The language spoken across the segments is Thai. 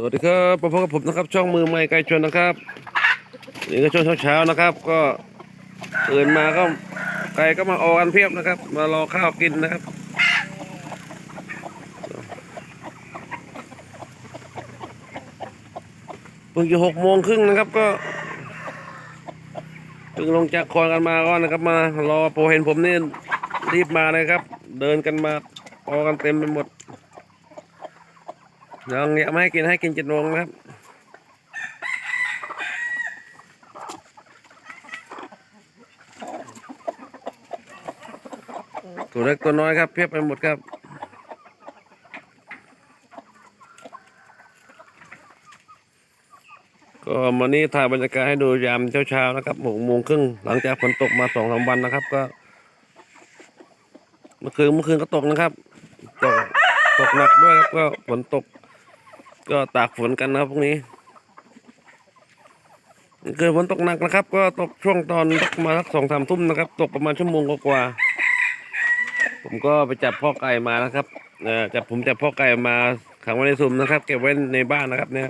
สวัสดีครับพบกับผมนะครับ ช่องมือใหม่ไก่ชนนะครับนี่ก็ช่วงเช้าๆนะครับ ก็ตื่นมาก็ไก่ก็มาออกันเพียบนะครับ มารอข้าวกินนะครับเพิ่งจะหกโมงครึ่งนะครับก็เพิ่งลงจากคอนกันมาก็นะครับ มารอโปรเห็นผมนี่รีบมาเลยครับ เดินกันมาออกันเต็มไปหมด ยังอยากไม่ให้กินให้กินจ็ดโมงนะครับตัวเล็กตัวน้อยครับเพียบไปหมดครับก็วันนี้ถ่ายบรรยากาศให้ดูยามเช้าๆนะครับหกโมงครึ่งหลังจากฝนตกมาสองสามวันนะครับ ก็เมื่อคืนเมื่อคืนก็ตกนะครับตกตกหนักด้วยครับก็ฝนตก ก็ตากฝนกันนะครับพวกนี้เกิดฝนตกหนักนะครับ ก็ตกช่วงตอนสักมาสักสองสามทุ่มนะครับ ตกประมาณชั่วโมงกว่าผมก็ไปจับพ่อไก่มานะครับเออจับผมจับพ่อไก่มาขังไว้ในซุ้มนะครับ เก็บไว้ในบ้านนะครับเนี่ย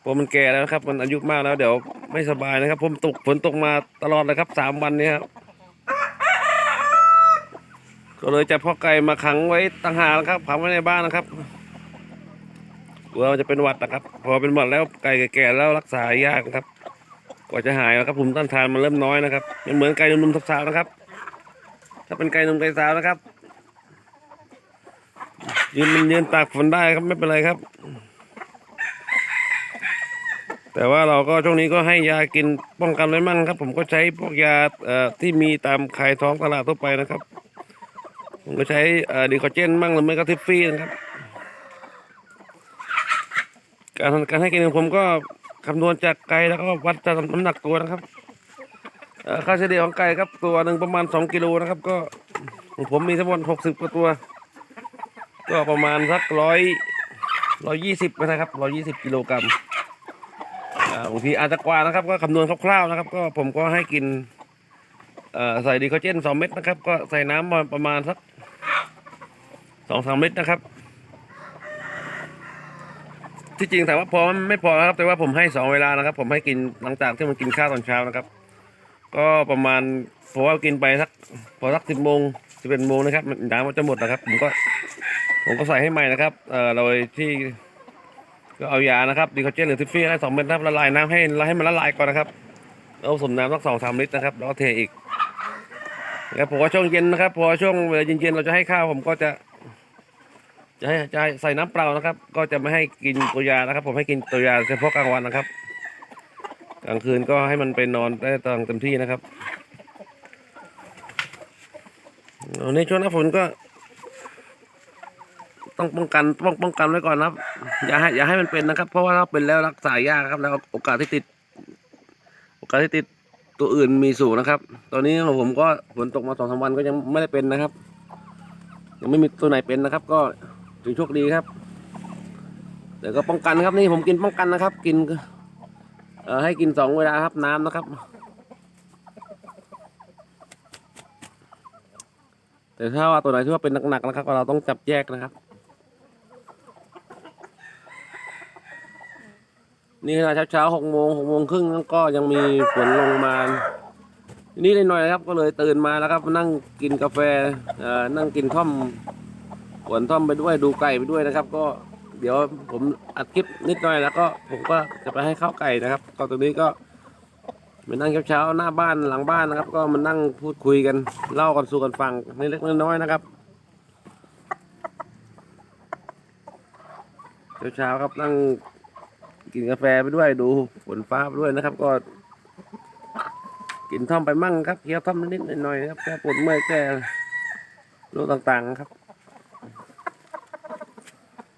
เพราะมันแก่แล้วครับ มันอายุมากแล้ว เดี๋ยวไม่สบายนะครับ ผมตกฝนตกมาตลอดเลยครับสามวันเนี้ครับก็เลยจับพ่อไก่มาขังไว้ต่างหากนะครับขังไว้ในบ้านนะครับ กลัวมันจะเป็นหวัดนะครับ พอเป็นหวัดแล้วไก่แก่ๆแล้วรักษายากนะครับ กว่าจะหายนะครับภูมิต้านทานมันเริ่มน้อยนะครับไม่เหมือนไก่หนุ่มๆสาวๆนะครับ ถ้าเป็นไก่หนุ่มไก่สาวนะครับยืนมันยืนตากฝนได้ครับไม่เป็นไรครับ แต่ว่าเราก็ช่วงนี้ก็ให้ยากินป้องกันไว้มั่งครับ ผมก็ใช้พวกยาที่มีตามขายท้องตลาดทั่วไปนะครับ ผมก็ใช้เอ่อดีคอเจนมั่งหรือไม่ก็ทิฟฟี่นะครับ การการให้กินของผมก็คำนวณจากไก่แล้วก็วัดจากน้ำหนักตัวนะครับค่าเฉลี่ยของไก่ครับตัวหนึ่งประมาณสองกิโลนะครับ ก็ของผมมีทั้งหมดหกสิบกว่าตัว ก็ประมาณสักร้อยร้อยยี่สิบนะครับร้อยยี่สิบกิโลกรัมบางทีอาจจะกว่านะครับ ก็คำนวณคร่าวๆนะครับ ก็ผมก็ให้กินใส่ดีคอเจนสองเม็ดนะครับ ก็ใส่น้ำประมาณสักสองสามลิตรนะครับ ที่จริงถามว่าพอมันไม่พอครับ แต่ว่าผมให้สองเวลานะครับ ผมให้กินหลังจากที่มันกินข้าวตอนเช้านะครับ ก็ประมาณเพราะว่ากินไปสักพอสักสิบโมงสิบเอ็ดโมงนะครับมันน้ำมันจะหมดนะครับ ผมก็ผมก็ใส่ให้ใหม่นะครับเอ่อโดยที่ก็เอายานะครับดีคอเจนหรือทิฟฟี่ให้สองเม็ดนะครับละลายน้ำให้ให้มันละลายก่อนนะครับแล้วผสมน้ำสักสองสามลิตรนะครับแล้วเทอีกนะครับผมว่าช่วงเย็นนะครับ พอช่วงเวลาเย็นๆเราจะให้ข้าวผมก็จะ จะให้จะให้ใส่น้ำเปล่านะครับ ก็จะไม่ให้กินตัวยานะครับ ผมให้กินตัวยาเฉพาะกลางวันนะครับ กลางคืนก็ให้มันไปนอนได้ตามเต็มที่นะครับอาในช่วงหน้าฝนก็ ต้องป้องกันป้องป้องกันไว้ก่อนนะครับ อย่าให้อย่าให้มันเป็นนะครับ เพราะว่าถ้าเป็นแล้วรักษายากครับ แล้วโอกาสที่ติด โอกาสที่ติดตัวอื่นมีสูงนะครับ ตอนนี้ของผมก็ฝนตกมาสองสามวันก็ยังไม่ได้เป็นนะครับ ยังไม่มีตัวไหนเป็นนะครับ ก็ ถือโชคดีครับ แต่ก็ป้องกันครับนี่ผมกินป้องกันนะครับ กินเอ่อให้กินสองเวลาครับน้ำนะครับ แต่ถ้าว่าตัวไหนที่ว่าเป็นหนักๆนะครับ เราต้องจับแยกนะครับ นี่ขณะเช้าๆหกโมงหกโมงครึ่งก็ยังมีฝนลงมานี่หน่อยครับก็เลยตื่นมาแล้วครับนั่งกินกาแฟเอ่อนั่งกินท่อม หวนท่อมไปด้วยดูไก่ไปด้วยนะครับ ก็เดี๋ยวผมอัดคลิปนิดหน่อยแล้วก็ผมก็จะไปให้ข้าวไก่นะครับ ก็ตรงนี้ก็มานั่งเช้าๆหน้าบ้านหลังบ้านนะครับ ก็มานั่งพูดคุยกันเล่ากันสู่กันฟังเล็กๆน้อยๆนะครับเช้าๆครับนั่งกินกาแฟไปด้วยดูฝนฟ้าไปด้วยนะครับ ก็ กินท่อมไปมั่งครับเคี้ยวท่อมนิดๆหน่อยๆครับแก้ปวดเมื่อยแก้โรคต่างๆครับ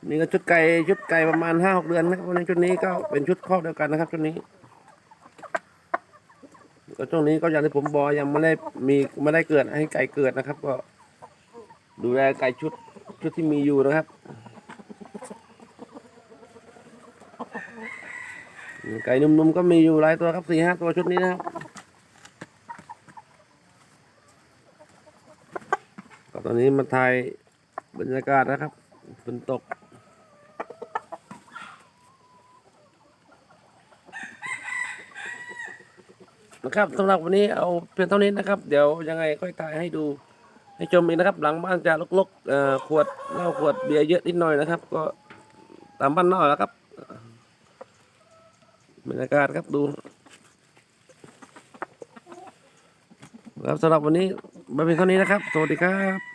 นี่ก็ชุดไก่ชุดไก่ประมาณห้าหกเดือนนะครับในชุดนี้ก็เป็นชุดครอบเดียวกันนะครับชุดนี้ ก็ช่วงนี้ก็อย่างที่ผมบอกยังไม่ได้มีไม่ได้เกิดให้ไก่เกิดนะครับ ก็ ดูแลไก่ชุดชุดที่มีอยู่นะครับไก่นุ่มๆก็มีอยู่หลายตัวครับสี่ห้าตัวชุดนี้นะครับก็ตอนนี้มาถ่ายบรรยากาศนะครับฝนตก นะครับสำหรับวันนี้เอาเพียงเท่านี้นะครับ เดี๋ยวยังไงค่อยถ่ายให้ดูให้ชมเองนะครับ หลังบ้านจะลกๆขวดเหล้าขวดเบียร์เยอะนิดหน่อยนะครับ ก็ตามบ้านนอกแล้วครับบรรยากาศครับดูครับสำหรับวันนี้มาเป็นเท่านี้นะครับ สวัสดีครับ